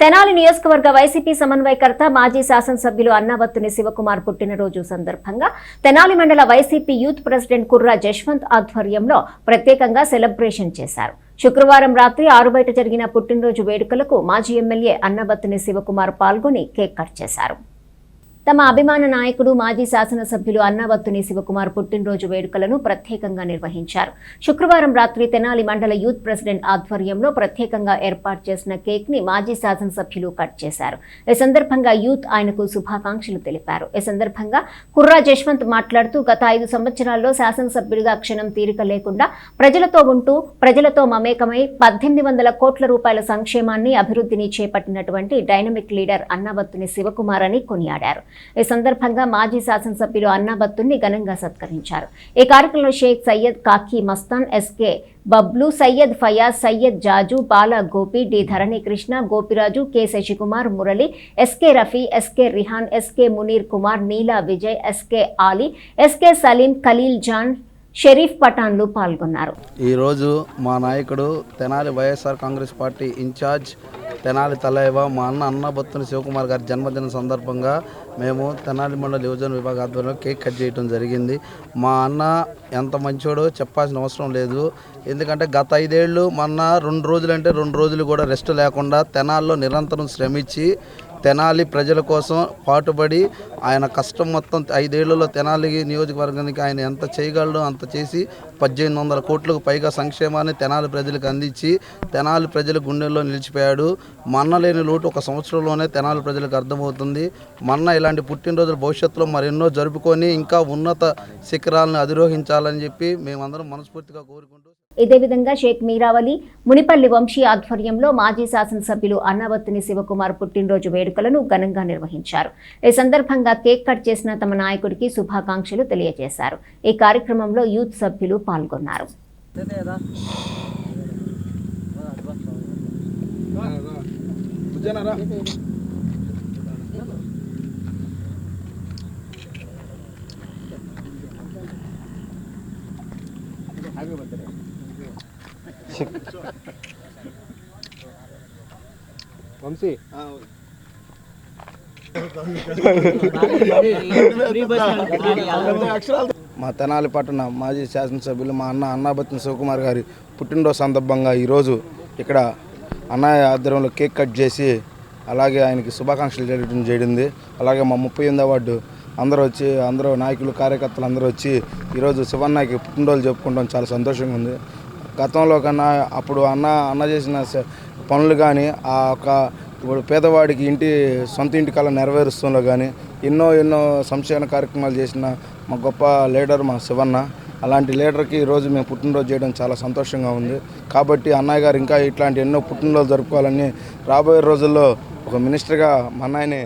తెనాలి నియోజకవర్గ వైసీపీ సమన్వయకర్త మాజీ శాసనసభ్యులు అన్నావత్తుని శివకుమార్ పుట్టినరోజు సందర్భంగా తెనాలి మండల YCP youth president Kurra Jashwanth ఆధ్వర్యంలో ప్రత్యేకంగా సెలబ్రేషన్ చేశారు. శుక్రవారం రాత్రి ఆరు బయట జరిగిన పుట్టినరోజు వేడుకలకు మాజీ ఎమ్మెల్యే అన్నవత్తుని శివకుమార్ పాల్గొని కేక్ కట్ చేశారు. తమ అభిమాన నాయకుడు మాజీ శాసనసభ్యులు అన్నావత్తుని శివకుమార్ పుట్టినరోజు వేడుకలను ప్రత్యేకంగా నిర్వహించారు. శుక్రవారం రాత్రి తెనాలి మండల యూత్ ప్రెసిడెంట్ ఆధ్వర్యంలో ప్రత్యేకంగా ఏర్పాటు చేసిన కేక్ని మాజీ శాసనసభ్యులు కట్ చేశారు. ఈ సందర్భంగా యూత్ ఆయనకు శుభాకాంక్షలు తెలిపారు. ఈ సందర్భంగా కుర్రా జశ్వంత్ మాట్లాడుతూ గత ఐదు సంవత్సరాల్లో శాసనసభ్యుడిగా క్షణం తీరిక లేకుండా ప్రజలతో ఉంటూ ప్రజలతో మమేకమై పద్దెనిమిది వందల కోట్ల రూపాయల సంక్షేమాన్ని అభివృద్ధిని చేపట్టినటువంటి డైనమిక్ లీడర్ అన్నవత్తుని శివకుమార్ అని కొనియాడారు. ఈ సందర్భంగా మాజీ శాసనసభ్యులు అన్నాబత్తుని ఘనంగా సత్కరించారు. ఈ కార్యక్రమంలో Shaik Syed Kaki Mastan SK Bablu Syed Fayaz Syed Jaju Bala Gopi D Dharani Krishna Gopiraju K Sasikumar Murali SK Rafi SK Rihan SK Munir Kumar Neela Vijay SK Ali SK Saleem Khaleel John Sharif పఠాన్లు పాల్గొన్నారు. ఈరోజు మా నాయకుడు Tenali YSR Congress party incharge Tenali Thalaiva మా అన్న అన్నబొత్తుని శివకుమార్ గారి జన్మదిన సందర్భంగా మేము తెనాలి మండల యువజన విభాగ ఆధ్వర్యంలో కేక్ కట్ చేయడం జరిగింది. మా అన్న ఎంత మంచోడో చెప్పాల్సిన అవసరం లేదు. ఎందుకంటే గత ఐదేళ్ళు మొన్న రెండు రోజులు అంటే రెండు రోజులు కూడా రెస్ట్ లేకుండా తెనాల్లో నిరంతరం శ్రమించి తెనాలి ప్రజల కోసం పాటుపడి ఆయన కష్టం మొత్తం ఐదేళ్ళలో తెనాలి నియోజకవర్గానికి ఆయన ఎంత చేయగలడో అంత చేసి పద్దెనిమిది వందల కోట్లకు పైగా సంక్షేమాన్ని తెనాలి ప్రజలకు అందించి తెనాలి ప్రజల గుండెల్లో నిలిచిపోయాడు. మన్న లేని లోటు ఒక సంవత్సరంలోనే తెనాలి ప్రజలకు అర్థమవుతుంది. మన్న ఇలాంటి పుట్టినరోజుల భవిష్యత్తులో మరెన్నో జరుపుకొని ఇంకా ఉన్నత శిఖరాలను అధిరోహించాలని చెప్పి మేమందరం మనస్ఫూర్తిగా కోరుకుంటూ ఇదే విధంగా షేక్ మీరావలి మునిపల్లి వంశీ ఆధ్వర్యంలో మాజీ శాసనసభ్యులు అన్నవత్తిని శివకుమార్ పుట్టినరోజు వేడుకలను ఘనంగా నిర్వహించారు. ఈ సందర్భంగా కేక్ కట్ చేసిన తమ నాయకుడికి శుభాకాంక్షలు తెలియజేశారు. ఈ కార్యక్రమంలో యూత్ సభ్యులు పాల్గొన్నారు. వంశీ. మా తెనాలి పట్టణ మాజీ శాసనసభ్యులు మా అన్న అన్నాబత్తిన శివకుమార్ గారి పుట్టినరోజు సందర్భంగా ఈరోజు ఇక్కడ అన్నయ్య ఆధ్వర్యంలో కేక్ కట్ చేసి అలాగే ఆయనకి శుభాకాంక్షలు తెలియడం జరిగింది. అలాగే మా ముప్పై ఎనిమిది వార్డు అందరూ వచ్చి అందరూ నాయకులు కార్యకర్తలు అందరూ వచ్చి ఈరోజు శివన్నకి పుట్టినరోజు చెప్పుకుంటాం చాలా సంతోషంగా ఉంది. గతంలో కన్నా అప్పుడు అన్న అన్న చేసిన పనులు కానీ ఆ ఒక ఇప్పుడు పేదవాడికి ఇంటి సొంత ఇంటి కళ నెరవేరుస్తుందో కానీ ఎన్నో ఎన్నో సంక్షేమ కార్యక్రమాలు చేసిన మా గొప్ప లీడర్ మా శివన్న అలాంటి లీడర్కి ఈరోజు మేము పుట్టినరోజు చేయడం చాలా సంతోషంగా ఉంది. కాబట్టి అన్నయ్య గారు ఇంకా ఇట్లాంటి ఎన్నో పుట్టినరోజు జరుపుకోవాలని రాబోయే రోజుల్లో ఒక మినిస్టర్గా మా అన్నయ్యని